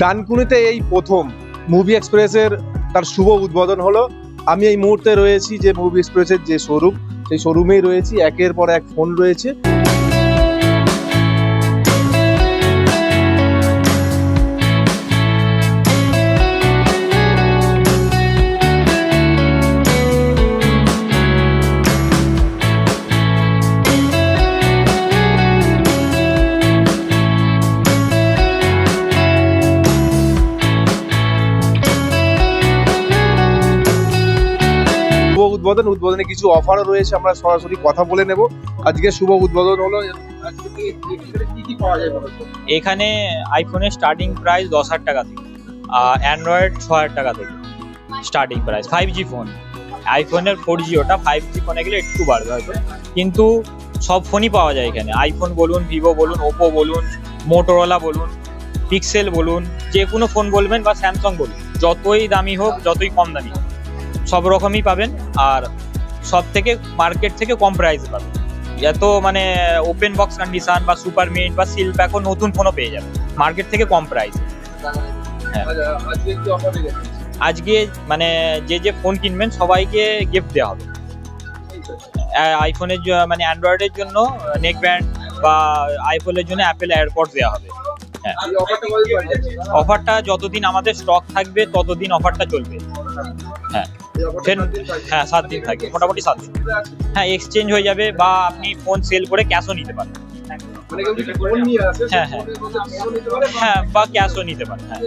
ডানকুনিতে এই প্রথম মুভি এক্সপ্রেসের তার শুভ উদ্বোধন হলো। আমি এই মুহূর্তে রয়েছি যে মুভি এক্সপ্রেসের যে শোরুম সেই শোরুমেই রয়েছি। একের পর এক ফোন রয়েছে। উদ্বোধন, উদ্বোধনে কিছু অফারও রয়েছে, আমরা সরাসরি কথা বলে নেব। আজকে শুভ উদ্বোধন হলো? এখানে আইফোনের স্টার্টিং প্রাইস দশ হাজার টাকা থেকে অ্যান্ড্রয়েড ছ হাজার টাকা থেকে starting price five G phone আইফোনের ফোর জি ওটা ফাইভ জি ফোনে গেলে একটু বাড়বে হয়তো। কিন্তু সব ফোনই পাওয়া যায় এখানে। আইফোন বলুন ভিভো বলুন ওপো বলুন মোটোরোলা বলুন পিক্সেল বলুন যে কোনো ফোন বলবেন বা স্যামসাং বলুন, যতই দামি হোক, যতই কম দামি হোক। সব রকমই পাবেন আর সব থেকে মার্কেট থেকে কম প্রাইসে পাবেন। এত মানে ওপেন বক্স কন্ডিশন বা সুপার মিট বা সিল প্যাকও নতুন ফোনও পেয়ে যাবেন। মার্কেট থেকে কম প্রাইস হ্যাঁ। আজকে মানে যে যে ফোন কিনবেন সবাইকে গিফট দেওয়া হবে। আইফোনের মানে অ্যান্ড্রয়েডের জন্য নেক ব্যান্ড বা আইফোনের জন্য অ্যাপেল এয়ারপড দেওয়া হবে। অফারটা অফারটা যতদিন আমাদের স্টক থাকবে ততদিন অফারটা চলবে। হ্যাঁ। ফের-? হ্যাঁ সাত দিন থাকবে মোটামুটি সাত দিন। হ্যাঁ এক্সচেঞ্জ হয়ে যাবে বা আপনি ফোন সেল করে ক্যাশও নিতে পারেন। মানে ফোন নিয়ে আসে সে হ্যাঁ, হ্যাঁ। নিতে হ্যাঁ বা ক্যাশও নিতে পারেন হ্যাঁ?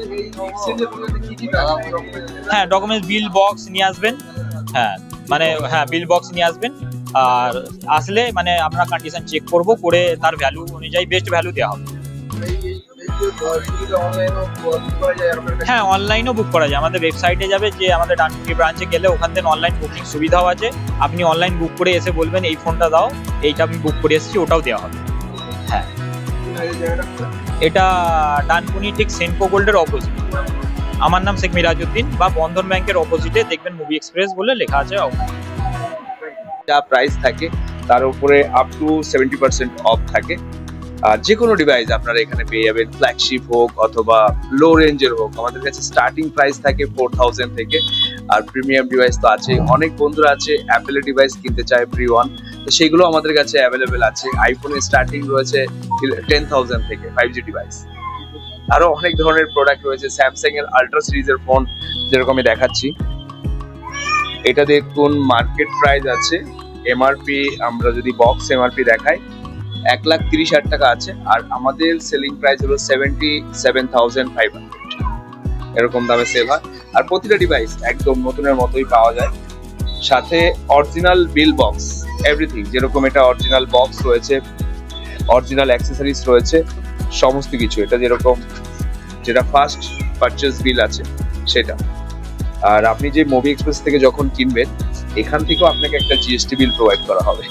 হ্যাঁ ডকুমেন্টস বিল বক্স নিয়ে আসবেন। হ্যাঁ মানে হ্যাঁ বিল বক্স নিয়ে আসবেন। আর আসলে মানে আমরা কন্ডিশন চেক করব করে তার ভ্যালু অনুযায়ী বেস্ট ভ্যালু দেওয়া হবে। হ্যাঁ অনলাইনও বুক করা যায়। আমাদের ওয়েবসাইটে যাবে যে আমাদের ডানকুনি ব্রাঞ্চে গেলে ওখান থেকে অনলাইন বুকিং সুবিধাও আছে। আপনি অনলাইন বুক করে এসে বলবেন, এই ফোনটা দাও, এইটা আমি বুক করে এসেছি, ওটাও দেওয়া হবে। হ্যাঁ। এটা ডানকুনি ঠিক সেনকো গোল্ডের অপোজিট আমার নাম শেখ মিরাজউদ্দিন বা বন্ধন ব্যাংকের অপোজিটে দেখবেন মুভি এক্সপ্রেস বলে লেখা আছে যা প্রাইস থাকে, তার উপরে up to seventy percent off থাকে। যে কোনো ডিভাইস আপনারা এখানে পেয়ে যাবেন ফ্ল্যাগশিপ হোক অথবা লো রেঞ্জের হোক। আমাদের কাছে স্টার্টিং প্রাইস থাকে ফোর থাউজেন্ড থেকে। আর প্রিমিয়াম ডিভাইস তো আছে অনেক বন্ধুরা আছে অ্যাপেলের ডিভাইস কিনতে চায় প্রি ওয়ান তো সেগুলো আমাদের কাছে অ্যাভেলেবেল আছে। আইফোনের স্টার্টিং রয়েছে টেন থাউজেন্ড থেকে ফাইভ জি ডিভাইস আরও অনেক ধরনের প্রোডাক্ট রয়েছে। স্যামসাং এর আল্ট্রা সিরিজের ফোন যেরকম আমি দেখাচ্ছি। এটা দেখুন মার্কেট প্রাইস আছে। এমআরপি আমরা যদি বক্স এমআরপি দেখাই এক লাখ তিরিশ হাজার টাকা আছে, আর আমাদের সেলিং প্রাইস হলো seventy seven thousand five hundred এরকম দামে সেল হয়। আর প্রতিটা ডিভাইস একদম নতুনের মতোই পাওয়া যায়। সাথে অরিজিনাল বিল বক্স এভরিথিং যেরকম এটা অরিজিনাল বক্স রয়েছে অরিজিনাল অ্যাক্সেসরিজ রয়েছে, সমস্ত কিছু। এটা যেরকম, যেটা ফার্স্ট পারচেস বিল আছে, সেটা। আর আপনি যে মুভি এক্সপ্রেস থেকে যখন কিনবেন, এখান থেকেও আপনাকে একটা জিএসটি বিল প্রোভাইড করা হবে।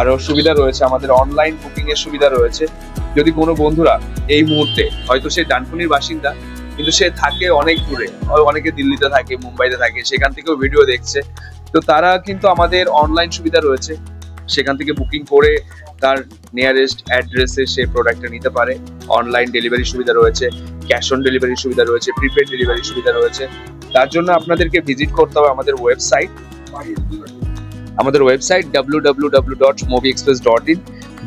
আরও সুবিধা রয়েছে, আমাদের অনলাইন বুকিং এর সুবিধা রয়েছে। যদি কোনো বন্ধুরা এই মুহূর্তে, হয়তো সে ডানকুনির বাসিন্দা, কিন্তু সে থাকে অনেক দূরে অনেকে দিল্লিতে থাকে, মুম্বাইতে থাকে, সেখান থেকেও ভিডিও দেখছে, তো তারা কিন্তু আমাদের অনলাইন সুবিধা রয়েছে। সেখান থেকে বুকিং করে তার নিয়ারেস্ট অ্যাড্রেসে সে প্রোডাক্টটা নিতে পারে। অনলাইন ডেলিভারি সুবিধা রয়েছে ক্যাশ অন ডেলিভারি সুবিধা রয়েছে প্রিপেড ডেলিভারি সুবিধা রয়েছে। তার জন্য আপনাদেরকে ভিজিট করতে হবে আমাদের ওয়েবসাইট আমাদের website W dot dot in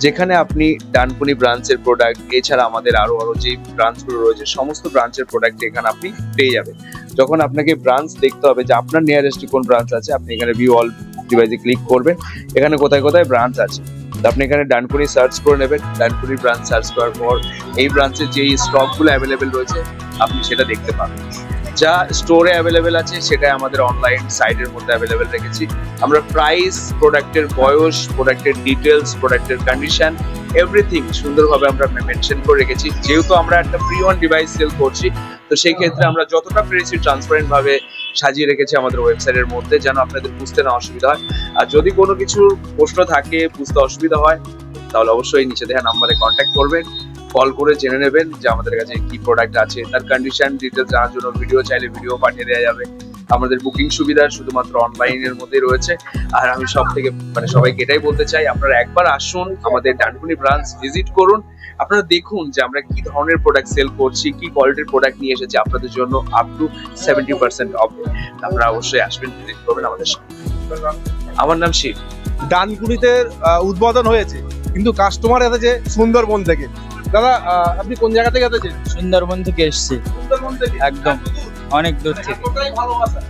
যেখানে আপনি ডানকুনি ব্রাঞ্চের প্রোডাক্ট এছাড়া আমাদের আরও আরও যে ব্রাঞ্চগুলো রয়েছে, সমস্ত ব্রাঞ্চের প্রোডাক্ট এখানে আপনি পেয়ে যাবেন। যখন আপনাকে ব্রাঞ্চ দেখতে হবে যে আপনার নিয়ারেস্ট কোন ব্রাঞ্চ আছে, আপনি এখানে ভিউ অল ডিভাইসে ক্লিক করবেন। এখানে কোথায় কোথায় ব্রাঞ্চ আছে? আপনি এখানে ডানকুনি সার্চ করে নেবেন, ডানকুনি ব্রাঞ্চ সার্চ করার পর এই ব্রাঞ্চে যেই স্টকগুলো অ্যাভেলেবেল রয়েছে, আপনি সেটা দেখতে পাবেন। যা স্টোরে অ্যাভেলেবেল আছে, সেটাই আমাদের অনলাইন সাইটের মধ্যে অ্যাভেলেবেল রেখেছি। আমরা প্রাইস প্রোডাক্টের বয়স প্রোডাক্টের ডিটেলস প্রোডাক্টের কন্ডিশন এভরিথিং সুন্দরভাবে আমরা মেনশন করে রেখেছি। যেহেতু আমরা একটা প্রি ওয়ান ডিভাইস সেল করছি তো সেই ক্ষেত্রে আমরা যতটা পেরেছি ট্রান্সপারেন্ট ভাবে সাজিয়ে রেখেছি আমাদের ওয়েবসাইটের মধ্যে, যেন আপনাদের বুঝতে না অসুবিধা হয়। আর যদি কোনো কিছুর প্রশ্ন থাকে, বুঝতে অসুবিধা হয়, তাহলে অবশ্যই নিচে দেখা নাম্বারে কন্ট্যাক্ট করবেন। কল করে জেনে নেবেন যে আমাদের কাছে কি প্রোডাক্ট আছে। তার কন্ডিশন ডিটেলস জানার জন্য ভিডিও চাইলে ভিডিও পাঠিয়ে দেওয়া যাবে। আমাদের বুকিং সুবিধা শুধুমাত্র অনলাইনের মধ্যেই রয়েছে। আর আমি সব থেকে মানে সবাইকে এটাই বলতে চাই, আপনারা একবার আসুন আমাদের ডানকুনি ব্রাঞ্চ ভিজিট করুন। আপনারা দেখুন যে আমরা কি ধরনের প্রোডাক্ট সেল করছি কি কোয়ালিটির প্রোডাক্ট নিয়ে এসেছি আপনাদের জন্য up to seventy percent off আপনারা অবশ্যই আসবেন ভিজিট করবেন আমাদের সাথে আমার নাম শিব। ডানকুনিতে উদ্বোধন হয়েছে কিন্তু কাস্টমার এসেছে সুন্দরবন থেকে। দাদা আপনি কোন জায়গা থেকে এসেছেন? সুন্দরবন থেকে এসছি। সুন্দরবন থেকে? একদম। অনেক দূর থেকে।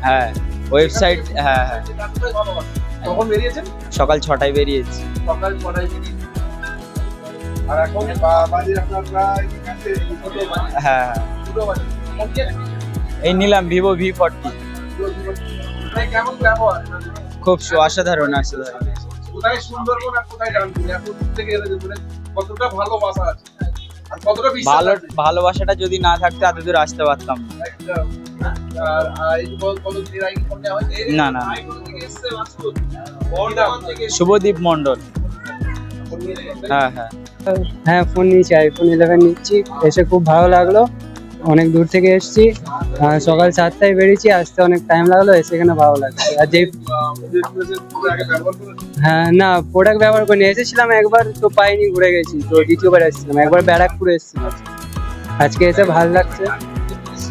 হ্যাঁ ওয়েবসাইট হ্যাঁ হ্যাঁ। সকাল ছটায় বেরিয়েছি। সকাল ছটায় বেরিয়েছেন আর এখন আপনার প্রায় হ্যাঁ হ্যাঁ? এই নিলাম ভিভো ভি ফোরটি খুব অসাধারণ অসাধারণ। কোথায় সুন্দরবন আর কোথায় ডানকুনি এত থেকে কতটা ভালোবাসা আছে। আর কতটা বিশ্বাস ভালো ভালোবাসাটা যদি না থাকতো এত দূর আসতে পারতাম না? না। শুভদীপ মন্ডল হ্যাঁ হ্যাঁ। হ্যাঁ ফোন নিয়েছি আইফোন ইলেভেন নিচ্ছি। এসে খুব ভালো লাগল। অনেক দূর থেকে এসেছি। সকাল সাতটায় বেরিয়েছি আসতে অনেক টাইম লাগল এসে এখানে ভালো লাগছে। আর যে? হ্যাঁ না প্রোডাক্ট ব্যবহার করে এসেছিলাম একবার তো পাইনি ঘুরে গেছি। তো দ্বিতীয়বার এসেছিলাম। একবার ব্যারাকপুরে এসেছিলাম। আজকে এসে ভালো লাগছে।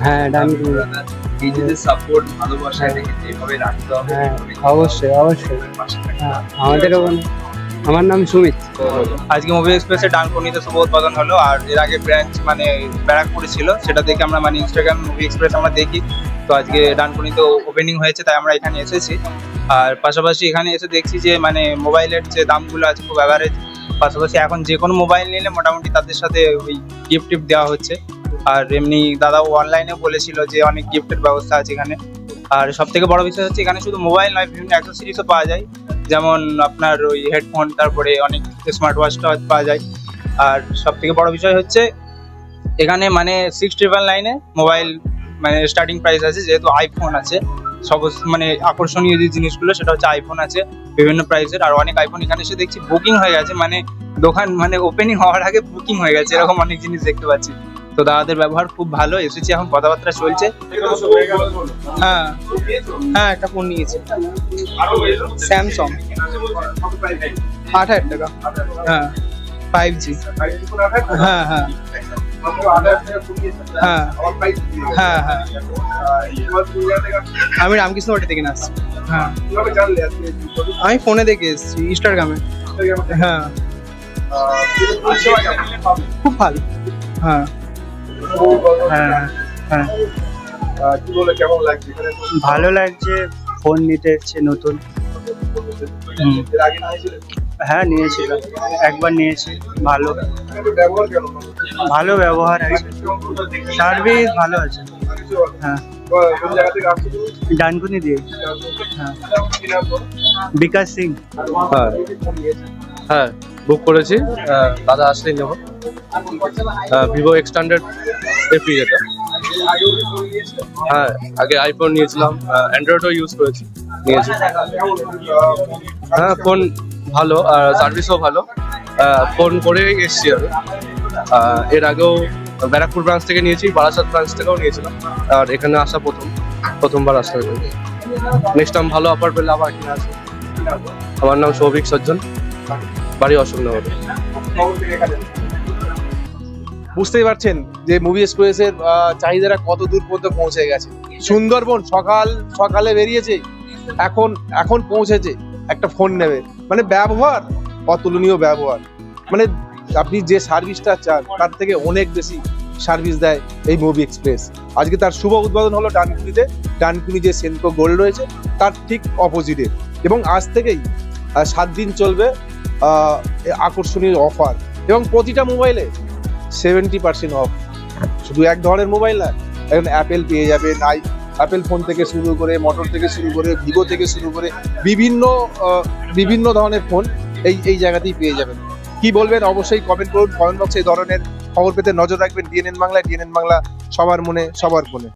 হ্যাঁ ডানকুনি নিজেদের সাপোর্ট ভালোবাসা যেভাবে রাখতে হবে হ্যাঁ, অবশ্যই, অবশ্যই। হ্যাঁ আমাদেরও আমার নাম সুমিত। আজকে মুভি এক্সপ্রেসের ডানকুনিতে শুভ উদ্বোধন হলো, আর এর আগে ব্রাঞ্চ মানে ব্যারাকপুরে ছিল, সেটা দেখে আমরা মানে ইনস্টাগ্রাম মুভি এক্সপ্রেস আমরা দেখি। তো আজকে ডানকুনিতে ওপেনিং হয়েছে, তাই আমরা এখানে এসেছি। আর পাশাপাশি এখানে এসে দেখছি যে মানে মোবাইলের যে দামগুলো আছে খুব অ্যাভারেজ পাশাপাশি এখন যে কোনো মোবাইল নিলে মোটামুটি তাদের সাথে ওই গিফট টিফট দেওয়া হচ্ছে। আর এমনি দাদাও অনলাইনে বলেছিল যে, অনেক গিফটের ব্যবস্থা আছে এখানে। আর সব থেকে বড় বিষয় হচ্ছে, এখানে শুধু মোবাইল নয়, বিভিন্ন অ্যাক্সেসরিজও পাওয়া যায়। যেমন আপনার ওই হেডফোন তারপরে অনেক স্মার্ট ওয়াচটা পাওয়া যায়। আর সব থেকে বড় বিষয় হচ্ছে, এখানে মানে সিক্স ট্রিপল নাইনে মোবাইল মানে স্টার্টিং প্রাইস আছে, যেহেতু আইফোন আছে। সব মানে আকর্ষণীয় যে জিনিসগুলো, সেটা হচ্ছে আইফোন আছে, বিভিন্ন প্রাইসের আর অনেক আইফোন এখানে এসে দেখছি বুকিং হয়ে গেছে মানে দোকান মানে ওপেনিং হওয়ার আগে বুকিং হয়ে গেছে, এরকম অনেক জিনিস দেখতে পাচ্ছি। তো দাদাদের ব্যবহার খুব ভালো, এসেছি এখন, কথাবার্তা চলছে হয়ে। হ্যাঁ একটা ফোন নিয়েছি স্যামসং? আট হাজার টাকা হ্যাঁ ফাইভ জি? হ্যাঁ হ্যাঁ? হ্যাঁ। হ্যাঁ হ্যাঁ? আমি রামকৃষ্ণ বাটি থেকে আসছি হ্যাঁ? আমি ফোনে দেখে এসেছি ইনস্টাগ্রামে হ্যাঁ? খুব ভালো হ্যাঁ হ্যাঁ হ্যাঁ। আহ, কি বলে কেমন লাগছে ভালো লাগছে ফোন নিতে এসছে নতুন? হ্যাঁ নিয়েছিলাম। একবার নিয়েছি ভালো? ভালো ব্যবহার আছে। সার্ভিস ভালো আছে। হ্যাঁ? ডানকুনি দিয়ে। হ্যাঁ? বিকাশ সিং। হ্যাঁ। হ্যাঁ। বুক করেছি দাদা আসলেই নেব। ভিভো এপি আগেও কি phone নিয়েছিলে? হ্যাঁ আগে আইফোন নিয়েছিলাম অ্যান্ড্রয়েডও ইউজ করেছি, নিয়েছি। হ্যাঁ ফোন ভালো, আর সার্ভিসও ভালো। ফোন করেই এসছি আমি। এর আগেও ব্যারাকপুর ব্রাঞ্চ থেকে নিয়েছি, বারাসাত ব্রাঞ্চ থেকেও নিয়েছিলাম, আর এখানে আসা প্রথম, প্রথমবার আসা নেক্সট টাইম ভালো অফার পেলে আবার এখানে আসব। আমার নাম সৌভিক সজ্জন। বাড়ি এখানে। বুঝতেই পারছেন যে মুভি এক্সপ্রেসের চাহিদাটা কত দূর পর্যন্ত পৌঁছে গেছে। সুন্দরবন সকাল, সকালে বেরিয়েছে, এখন এখন পৌঁছেছে, একটা ফোন নেবে। মানে ব্যবহার, অতুলনীয় ব্যবহার। মানে আপনি যে সার্ভিসটা চান, তার থেকে অনেক বেশি সার্ভিস দেয় এই মুভি এক্সপ্রেস আজকে তার শুভ উদ্বোধন হলো ডানকুনিতে। ডানকুনি যে সেনকো গোল্ড রয়েছে, তার ঠিক অপোজিটে এবং আজ থেকেই সাত দিন চলবে আকর্ষণীয় অফার এবং প্রতিটা মোবাইলে সেভেন্টি পার্সেন্ট অফ শুধু এক ধরনের মোবাইল না, এখন অ্যাপেল পেয়ে যাবেন আই অ্যাপেল ফোন থেকে শুরু করে মোটর থেকে শুরু করে ভিভো থেকে শুরু করে, বিভিন্ন বিভিন্ন ধরনের ফোন এই এই জায়গাতেই পেয়ে যাবেন। কি বলবেন? অবশ্যই কমেন্ট করুন কমেন্ট বক্সে এই ধরনের খবর পেতে নজর রাখবেন। ডিএনএন বাংলা ডিএনএন বাংলা, সবার মনে, সবার ফোনে